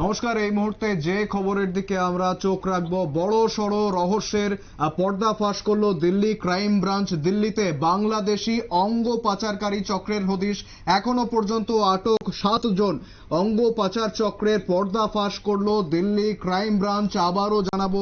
নমস্কার, এই মুহূর্তে যে খবরের দিকে আমরা চোখ রাখব, বড় সড় রহস্যের পর্দা ফাঁস করল দিল্লি ক্রাইম ব্রাঞ্চ। দিল্লিতে বাংলাদেশি অঙ্গ পাচারকারী চক্রের হদিশ এখনও পর্যন্ত আটক সাতজন অঙ্গ পাচার চক্রের পর্দা ফাঁস করল দিল্লি ক্রাইম ব্রাঞ্চ। আবারও জানাব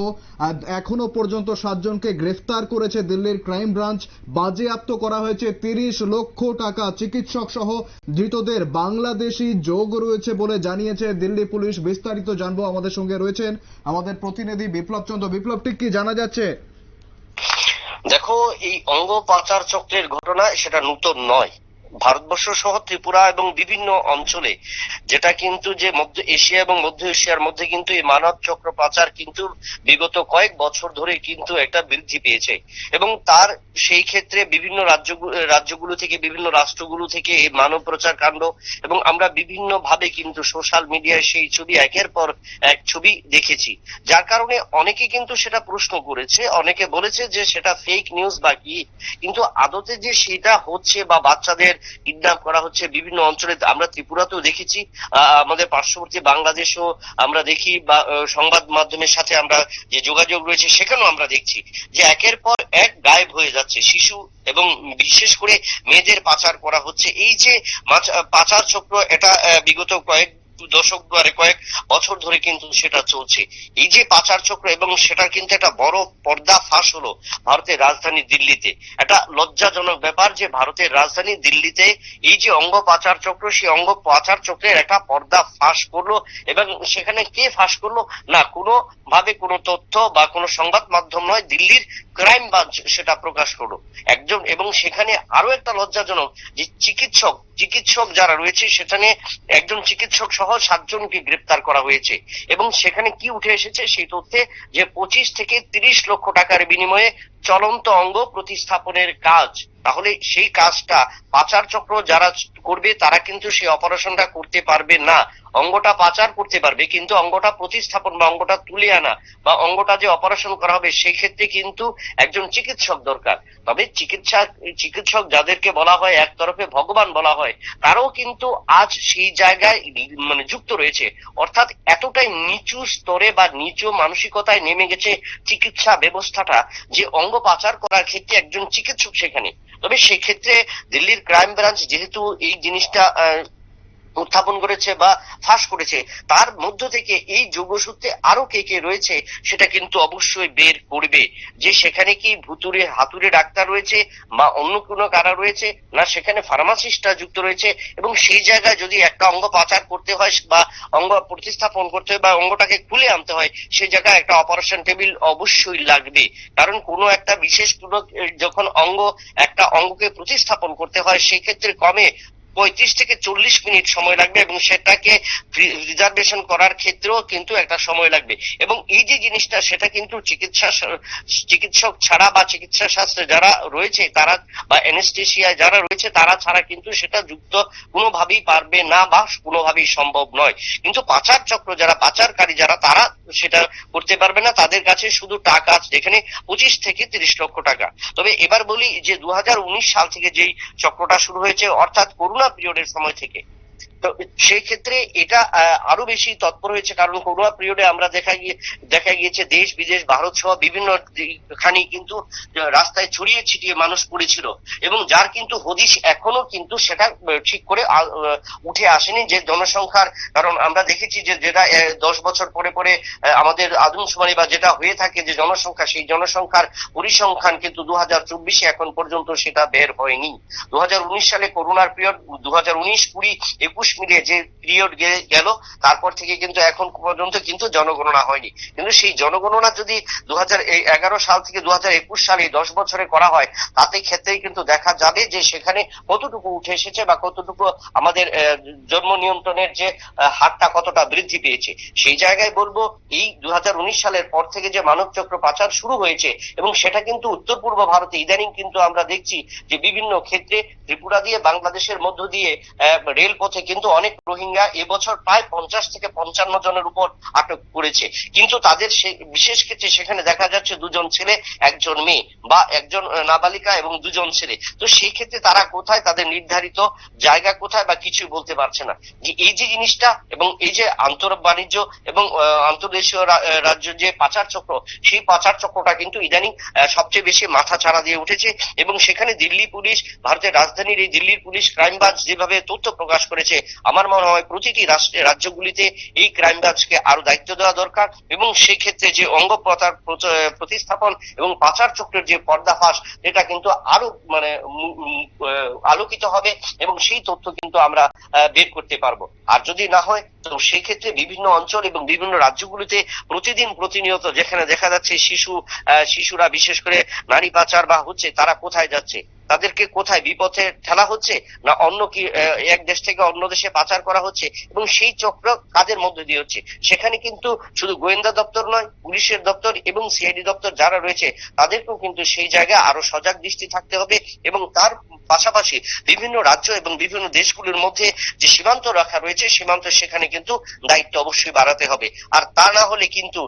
এখনও পর্যন্ত সাতজনকে গ্রেফতার করেছে দিল্লির ক্রাইম ব্রাঞ্চ। বাজেয়াপ্ত করা হয়েছে তিরিশ লক্ষ টাকা। চিকিৎসক সহ ধৃতদের বাংলাদেশি যোগ রয়েছে বলে জানিয়েছে দিল্লি পুলিশ। বিস্তারিত জানব। আমাদের সঙ্গে রয়েছেন আমাদের প্রতিনিধি বিপ্লব চন্দ্র। বিপ্লব, ঠিক কি জানা যাচ্ছে? দেখো, এই অঙ্গ পাচার চক্রের ঘটনা সেটা নতুন নয়। ভারতবর্ষ সহ ত্রিপুরা এবং বিভিন্ন অঞ্চলে, যেটা কিন্তু যে মধ্য এশিয়া এবং মধ্য এশিয়ার মধ্যে কিন্তু এই মানব চক্র পাচার কিন্তু বিগত কয়েক বছর ধরে কিন্তু একটা বৃদ্ধি পেয়েছে। এবং তার সেই ক্ষেত্রে বিভিন্ন রাজ্য রাজ্যগুলো থেকে, বিভিন্ন রাষ্ট্রগুলো থেকে এই মানব প্রচার কাণ্ড এবং আমরা বিভিন্ন ভাবে কিন্তু সোশ্যাল মিডিয়ায় সেই ছবি, একের পর এক ছবি দেখেছি। যার কারণে অনেকে কিন্তু সেটা প্রশ্ন করেছে, অনেকে বলেছে যে সেটা ফেক নিউজ বা কি? কিন্তু আদতে যে সেটা হচ্ছে বা বাচ্চাদের কিডন্যাপ করা হচ্ছে বিভিন্ন অঞ্চলে। আমরা ত্রিপুরাতেও দেখেছি আমাদের পার্শ্ববর্তী বাংলাদেশও আমরা দেখি বা সংবাদ মাধ্যমের সাথে আমরা যে যোগাযোগ রয়েছে সেখানেও আমরা দেখছি যে একের পর এক গায়েব হয়ে যাচ্ছে। শিশু এবং বিশেষ করে মেয়েদের পাচার করা হচ্ছে। এই যে পাচার চক্র, এটা বিগত কয়েক দশক ধরে কয়েক বছর ধরে কিন্তু সেটা চলছে। এই যে পাচার চক্র এবং সেটার কিন্তু একটা বড় পর্দা ফাঁস হলো ভারতের রাজধানী দিল্লিতে। একটা লজ্জাজনক ব্যাপার যে ভারতের রাজধানী দিল্লিতে এই যে অঙ্গ পাচার চক্র, সেই অঙ্গ পাচার চক্রের একটা পর্দা ফাঁস করল এবং সেখানে কে ফাঁস করল? না কোনো ভাবে কোনো তথ্য বা কোনো সংবাদ মাধ্যম নয়, দিল্লির ক্রাইম ব্রাঞ্চ সেটা প্রকাশ করল। একজন এবং সেখানে আরও একটা লজ্জাজনক যে চিকিৎসক চিকিৎসক যারা রয়েছে, সেখানে একজন চিকিৎসক সহ সাতজনকে গ্রেপ্তার করা হয়েছে। এবং সেখানে কি উঠে এসেছে সেই তথ্যে যে পঁচিশ থেকে তিরিশ লক্ষ টাকার বিনিময়ে চলন্ত অঙ্গ প্রতিস্থাপনের কাজ। তাহলে সেই কাজটা পাচার চক্র যারা করবে, তারা কিন্তু সেই অপারেশনটা করতে পারবে না। অঙ্গটা পাচার করতে পারবে, কিন্তু অঙ্গটা প্রতিস্থাপন বা অঙ্গটা তুলে আনা বা অঙ্গটা যে অপারেশন করা হবে, সেই ক্ষেত্রে কিন্তু একজন চিকিৎসক দরকার। তবে চিকিৎসা, চিকিৎসক যাদেরকে বলা হয় এক তরফে ভগবান বলা হয়, তারাও কিন্তু আজ সেই জায়গায় মানে যুক্ত রয়েছে। অর্থাৎ এতটাই নিচু স্তরে বা নিচু মানসিকতায় নেমে গেছে চিকিৎসা ব্যবস্থাটা যে অঙ্গ পাচার করার ক্ষেত্রে একজন চিকিৎসক সেখানে। তবে সেক্ষেত্রে দিল্লির ক্রাইম ব্রাঞ্চ যেহেতু এই জিনিসটা উত্থাপন করেছে বা ফাঁস করেছে, তার মধ্য থেকে এই যোগসূত্রে আরও কে কে রয়েছে সেটা কিন্তু অবশ্যই বের করবে। যে সেখানে কি ভুতুরে হাতুড়ে ডাক্তার রয়েছে বা অন্য কোনো কারা রয়েছে, না সেখানে ফার্মাসিস্টরা যুক্ত রয়েছে এবং সেই জায়গায় যদি একটা অঙ্গ পাচার করতে হয় বা অঙ্গ প্রতিস্থাপন করতে হয় বা অঙ্গটাকে খুলে আনতে হয় সেই জায়গায় একটা অপারেশন টেবিল অবশ্যই লাগবে। কারণ কোনো একটা বিশেষ কোনো যখন অঙ্গ একটা অঙ্গকে প্রতিস্থাপন করতে হয় সেই ক্ষেত্রে কমে পঁয়ত্রিশ থেকে চল্লিশ মিনিট সময় লাগবে এবং সেটাকে রিজার্ভেশন করার ক্ষেত্রেও কিন্তু একটা সময় লাগবে। এবং এই যে জিনিসটা, সেটা কিন্তু চিকিৎসা চিকিৎসক ছাড়া বা চিকিৎসা শাস্ত্রে যারা রয়েছে, তারা বা এনেস্টেশিয়ায় যারা রয়েছে, তারা ছাড়া কিন্তু সেটা যুক্ত কোনোভাবেই পারবে না বা কোনোভাবেই সম্ভব নয়। কিন্তু পাচার চক্র যারা, পাচারকারী যারা, তারা সেটা করতে পারবে না। তাদের কাছে শুধু টাকা আছে, যেখানে পঁচিশ থেকে তিরিশ লক্ষ টাকা। তবে এবার বলি যে দু হাজার উনিশ সাল থেকে যেই চক্রটা শুরু হয়েছে, অর্থাৎ করোনা পিরিয়ডের সময় থেকে। তো সেই ক্ষেত্রে এটা আরও বেশি তৎপর হয়েছে, কারণ করোনা পিরিয়ডে আমরা দেখা গিয়ে, দেখা গিয়েছে দেশ, বিদেশ, ভারত সহ বিভিন্ন খানি কিন্তু রাস্তায় ছড়িয়ে ছিটিয়ে মানুষ পড়েছিল। এবং যার কিন্তু হদিশ এখনও কিন্তু সেটা ঠিক করে উঠে আসেনি যে জনসংখ্যার, কারণ আমরা দেখেছি যে যেটা দশ বছর পরে পরে আমাদের আদমশুমারি বা যেটা হয়ে থাকে যে জনসংখ্যা, সেই জনসংখ্যার পরিসংখ্যান কিন্তু দু হাজার চব্বিশে এখন পর্যন্ত সেটা বের হয়নি। দু হাজার উনিশ সালে করোনার পিরিয়ড দু হাজার উনিশ কুড়ি, একুশ মিলিয়ে যে পিরিয়ড গেল, তারপর থেকে কিন্তু এখন পর্যন্ত কিন্তু জনগণনা হয়নি। কিন্তু সেই জনগণনা যদি দু সাল থেকে দু হাজার একুশ সালে দশ বছরে করা হয়, তাতে ক্ষেত্রেই কিন্তু দেখা যাবে যে সেখানে কতটুকু উঠে এসেছে বা কতটুকু আমাদের জন্ম নিয়ন্ত্রণের যে হারটা কতটা বৃদ্ধি পেয়েছে। সেই জায়গায় বলব, এই দু হাজার উনিশ সালের পর থেকে যে মানব চক্র পাচার শুরু হয়েছে এবং সেটা কিন্তু উত্তর পূর্ব ভারতে ইদানিং কিন্তু আমরা দেখছি যে বিভিন্ন ক্ষেত্রে ত্রিপুরা দিয়ে, বাংলাদেশের মধ্য দিয়ে রেলপথে কিন্তু কিন্তু অনেক রোহিঙ্গা এবছর প্রায় পঞ্চাশ থেকে পঞ্চান্ন জনের উপর আটক করেছে। কিন্তু তাদের বিশেষ ক্ষেত্রে সেখানে দেখা যাচ্ছে দুজন ছেলে, একজন মেয়ে বা একজন নাবালিকা এবং দুজন ছেলে। তো সেই ক্ষেত্রে তারা কোথায়, তাদের নির্ধারিত জায়গা কোথায় বা কিছু বলতে পারছে না। যে এই যে জিনিসটা এবং এই যে আন্তর বাণিজ্য এবং আন্তর্দেশীয় রাজ্য যে পাচার চক্র, সেই পাচার চক্রটা কিন্তু ইদানিং সবচেয়ে বেশি মাথা ছাড়া দিয়ে উঠেছে এবং সেখানে দিল্লি পুলিশ, ভারতের রাজধানীর এই দিল্লির পুলিশ ক্রাইম ব্রাঞ্চ যেভাবে তথ্য প্রকাশ করেছে আমার মনে হয় প্রতিটি রাষ্ট্রে, রাজ্যগুলিতে এই ক্রাইম ব্রাঞ্চকে আরও দায়িত্ব দেওয়া দরকার এবং সেই ক্ষেত্রে যে অঙ্গ প্রতিস্থাপন এবং পাচার চক্রের যে পর্দাফাশ এটা কিন্তু আরও মানে আলোকিত হবে এবং সেই তথ্য কিন্তু আমরা বের করতে পারব। আর যদি না হয়, তো সেই ক্ষেত্রে বিভিন্ন অঞ্চল এবং বিভিন্ন রাজ্যগুলিতে প্রতিদিন প্রতিনিয়ত যেখানে দেখা যাচ্ছে শিশু শিশুরা বিশেষ করে নারী পাচার বা হচ্ছে তারা কোথায় যাচ্ছে তাদেরকে কোথায় বিপথে ঠেলা হচ্ছে না অন্য কি এক দেশ থেকে অন্য দেশে পাচার করা হচ্ছে এবং সেই চক্র কাদের মধ্যে দিয়ে হচ্ছে? সেখানে কিন্তু শুধু গোয়েন্দা দপ্তর নয়, পুলিশের দপ্তর এবং সিআইডি দপ্তর যারা রয়েছে, তাদেরকেও কিন্তু সেই জায়গায় আরও সজাগ দৃষ্টি থাকতে হবে এবং তার পাশাপাশি বিভিন্ন রাজ্য এবং বিভিন্ন দেশগুলোর মধ্যে যে সীমান্ত রাখা রয়েছে, সীমান্ত সেখানে কিন্তু দায়িত্ব অবশ্যই বাড়াতে হবে। আর তা না হলে কিন্তু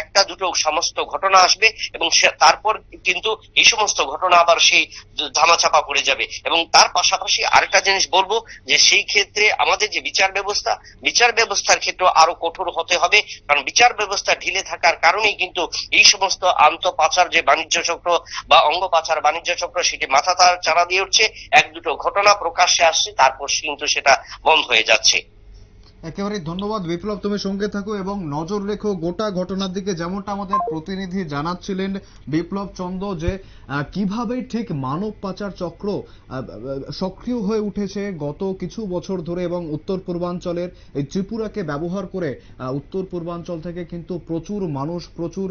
একটা দুটো সমস্ত ঘটনা আসবে এবং তারপর কিন্তু এই সমস্ত ঘটনা আবার সেই ধামাচাপা পড়ে যাবে। এবং তার পাশাপাশি আরেকটা জিনিস বলব যে সেই ক্ষেত্রে আমাদের যে বিচার ব্যবস্থা, বিচার ব্যবস্থার ক্ষেত্রে আরও কঠোর হতে হবে। কারণ বিচার ব্যবস্থা ঢিলে থাকার কারণেই কিন্তু এই সমস্ত আন্ত পাচার যে বাণিজ্য চক্র বা অঙ্গ পাচার বাণিজ্য চক্র, সেটি মাথা তার চারা দিয়ে উঠছে। এক দুটো ঘটনা প্রকাশ্যে আসছে, তারপর কিন্তু সেটা বন্ধ হয়ে যাচ্ছে। একেবারে ধন্যবাদ। বিপ্লব, তুমি সঙ্গে থাকো এবং নজর রেখো গোটা ঘটনার দিকে, যেমনটা আমাদের প্রতিনিধি জানাচ্ছিলেন বিপ্লব চন্দ্র যে কীভাবে ঠিক মানব পাচার চক্র সক্রিয় হয়ে উঠেছে গত কিছু বছর ধরে এবং উত্তর পূর্বাঞ্চলের এই ত্রিপুরাকে ব্যবহার করে উত্তর পূর্বাঞ্চল থেকে কিন্তু প্রচুর মানুষ, প্রচুর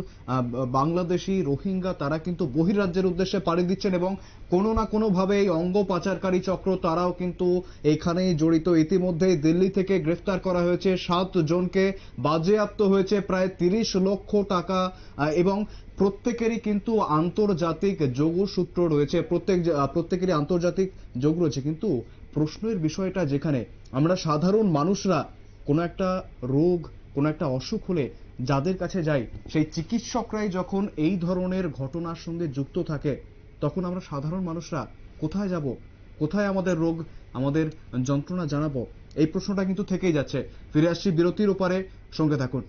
বাংলাদেশি রোহিঙ্গা, তারা কিন্তু বহিরাজ্যের উদ্দেশ্যে পাড়ি দিচ্ছেন এবং কোনো না কোনো ভাবে এই অঙ্গ পাচারকারী চক্র, তারাও কিন্তু এখানেই জড়িত। ইতিমধ্যেই দিল্লি থেকে গ্রেফতার করা হয়েছে। সাত জনকে বাজেয়াপ্ত হয়েছে প্রায় তিরিশ লক্ষ টাকা এবং প্রত্যেকেরই কিন্তু আন্তর্জাতিক যোগসূত্র রয়েছে। প্রত্যেক প্রত্যেকেরই আন্তর্জাতিক যোগ রয়েছে। কিন্তু প্রশ্নের বিষয়টা যেখানে, আমরা সাধারণ মানুষরা কোনো একটা রোগ, কোনো একটা অসুখ হলে যাদের কাছে যাই, সেই চিকিৎসকরাই যখন এই ধরনের ঘটনার সঙ্গে যুক্ত থাকে, তখন আমরা সাধারণ মানুষরা কোথায় যাব? কোথায় আমাদের রোগ, আমাদের যন্ত্রণা জানাব? এই প্রশ্নটা কিন্তু থেকেই যাচ্ছে। ফিরে আসছি বিরতির ওপারে। সঙ্গে থাকুন।